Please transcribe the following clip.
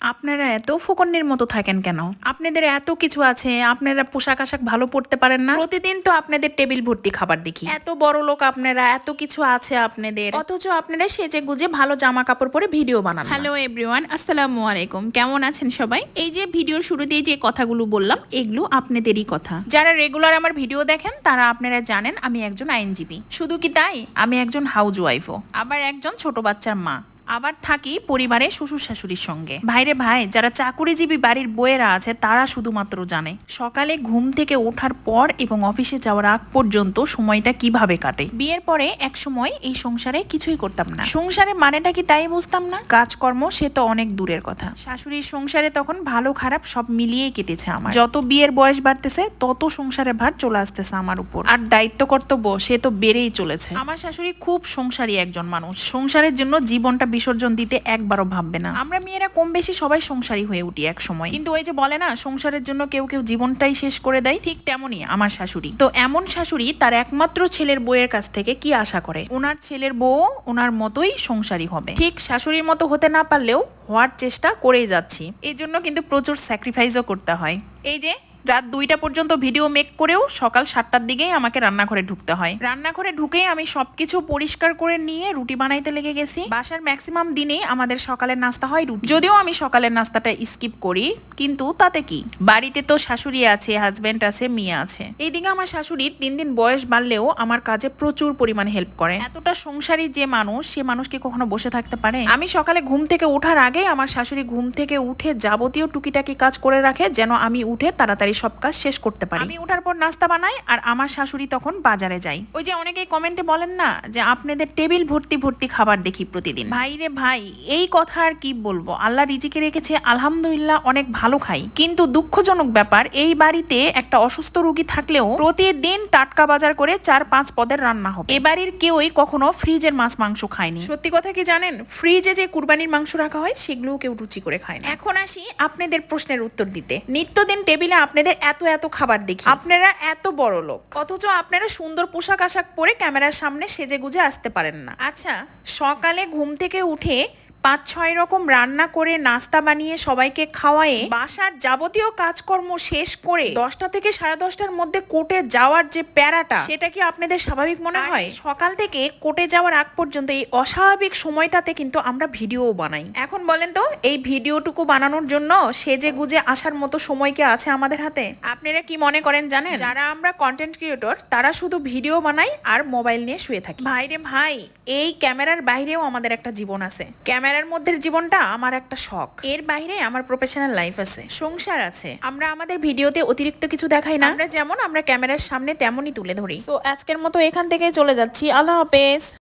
আপনারা এত ফোকন্নের মতো থাকেন কেন? আপনাদের এত কিছু আছে আপনারা পোশাক আশাক ভালো পড়তে পারেন না? প্রতিদিন তো আপনাদের টেবিল ভর্তি খাবার দেখি। এত বড় লোক আপনারা এত কিছু আছে আপনাদের। অথচ আপনারা সেজে গুজে ভালো জামা কাপড় পরে ভিডিও বানান হ্যালো এভরিওয়ান আসসালামু আলাইকুম। কেমন আছেন সবাই? এই যে ভিডিওর শুরুতেই যে কথাগুলো বললাম এগুলো আপনাদেরই কথা। যারা রেগুলার আমার ভিডিও দেখেন তারা আপনারা জানেন আমি একজন আইনজীবী। শুধু কি তাই? আমি একজন হাউস ওয়াইফও আবার একজন ছোট বাচ্চার মা। আবার থাকি পরিবারে শ্বশুর শাশুড়ির সঙ্গে। ভাইরে ভাই, যারা চাকুরিজীবী বাড়ির বইয়েরা আছে, তারা শুধুমাত্র জানে, সকালে ঘুম থেকে ওঠার পর এবং অফিসে যাওয়ার আগ পর্যন্ত সময়টা কীভাবে কাটে। বিয়ের পরে এক সময় এই সংসারে কিছুই করতাম না। সংসারে মানেটা কি তাই বুঝতাম না? কাজকর্ম সে তো অনেক দূরের কথা। শাশুড়ির সংসারে তখন ভালো খারাপ সব মিলিয়েই কেটেছে আমার। যত বিয়ের বয়স বাড়তেছে, তত সংসারে ভার চলে আসতেছে আমার উপর। আর দায়িত্ব কর্তব্য সে তো বেড়েই চলেছে। আমার শাশুড়ি খুব সংসারী একজন মানুষ। সংসারের জন্য জীবনটা বিসর্জন দিতে একবারও ভাববে না। আমরা মেয়েরা কম বেশি সবাই সংসারী হয়ে উঠি এক সময়। কিন্তু ওই যে বলে না সংসারের জন্য কেউ কেউ জীবনটাই শেষ করে দেয় ঠিক তেমনই আমার শাশুড়ি। তো এমন শাশুড়ি তার একমাত্র ছেলের বউয়ের কাছ থেকে কি আশা করে? ওনার ছেলের বউ ওনার মতোই সংসারী হবে। ঠিক শাশুড়ির মতো হতে না পারলেও হওয়ার চেষ্টা করেই যাচ্ছি। এই জন্য কিন্তু প্রচুর স্যাক্রিফাইসও করতে হয়। এই যে রাত দুইটা পর্যন্ত ভিডিও মেক করেও সকাল সাতটার দিকেই আমাকে রান্নাঘরে ঢুকতে হয়। রান্নাঘরে ঢুকেই আমি সবকিছু পরিষ্কার করে নিয়ে রুটি বানাইতে লেগে গেছি। বাসার ম্যাক্সিমাম দিনেই আমাদের সকালের নাস্তা হয় রুটি। যদিও আমি সকালের নাস্তাটা স্কিপ করি, কিন্তু তাতে কি? বাড়িতে তো শাশুড়ি আছে হাজবেন্ড আছে, মেয়ে আছে। এইদিকে আমার শাশুড়ির তিন দিন বয়স বাড়লেও আমার কাজে প্রচুর পরিমাণে হেল্প করে। এতটা সংসারী যে মানুষ, সে মানুষ কি কখনো বসে থাকতে পারে? আমি সকালে ঘুম থেকে ওঠার আগে আমার শাশুড়ি ঘুম থেকে উঠে যাবতীয় টুকিটাকি কাজ করে রাখে, যেন আমি উঠে তাড়াতাড়ি সব কাজ শেষ করতে পারি। আমি ওঠার পর নাস্তা বানাই আর আমার শাশুড়ি তখন বাজারে যাই। ওই যে অনেকেই কমেন্টে বলেন না যে, আপনাদের টেবিল ভর্তি ভর্তি খাবার দেখি প্রতিদিন। ভাই রে ভাই, এই কথা আর কি বলব? আল্লাহ রিজিকে রেখেছে, আলহামদুলিল্লাহ অনেক ভালো খাই। কিন্তু দুঃখজনক ব্যাপার, এই বাড়িতে একটা অসুস্থ রোগী থাকলেও প্রতিদিন টাটকা বাজার করে চার পাঁচ পদের রান্না হবে। এ কেউই কখনো ফ্রিজের মাছ মাংস খায়নি। সত্যি কথা কি জানেন? ফ্রিজে যে কুরবানির মাংস রাখা হয়, সেগুলোও কেউ রুচি করে খায় না। এখন আসি আপনাদের প্রশ্নের উত্তর দিতে। নিত্যদিন টেবিলে আপনাদের এত এত খাবার দেখি। আপনারা এত বড় লোক। অথচ আপনারা সুন্দর পোশাক আশাক পরে ক্যামেরার সামনে সেজে গুজে আসতে পারেন না। আচ্ছা সকালে ঘুম থেকে উঠে পাঁচ ছয় রকম রান্না করে নাস্তা বানিয়ে সবাইকে খাওয়ায়ে বাসার যাবতীয় কাজকর্ম শেষ করে দশটা থেকে সাড়ে দশটার মধ্যে কোর্টে যাওয়ার যে প্যারাটা সেটা কি আপনাদের স্বাভাবিক মনে হয়? সকাল থেকে কোর্টে যাওয়ার আগ পর্যন্ত এই অস্বাভাবিক সময়টাতে কিন্তু আমরা ভিডিও বানাই। এখন বলেন তো এই ভিডিওটুকু বানানোর জন্য সেজে গুজে আসার মতো সময় কি আছে আমাদের হাতে? আপনারা কি মনে করেন জানেন? যারা আমরা কন্টেন্ট ক্রিয়েটর তারা শুধু ভিডিও বানাই আর মোবাইল নিয়ে শুয়ে থাকি। ভাইরে ভাই এই ক্যামেরার বাইরেও আমাদের একটা জীবন আছে। ক্যামেরার মধ্যে জীবনটা আমার একটা শখ। এর বাইরে আমার প্রফেশনাল লাইফ আছে সংসার আছে। আমরা আমাদের ভিডিওতে অতিরিক্ত কিছু দেখাই না। আমরা যেমন আমরা ক্যামেরার সামনে তেমনই তুলে ধরি। তো আজকের মতো এখান থেকে চলে যাচ্ছি। আল্লাহ হাফেজ।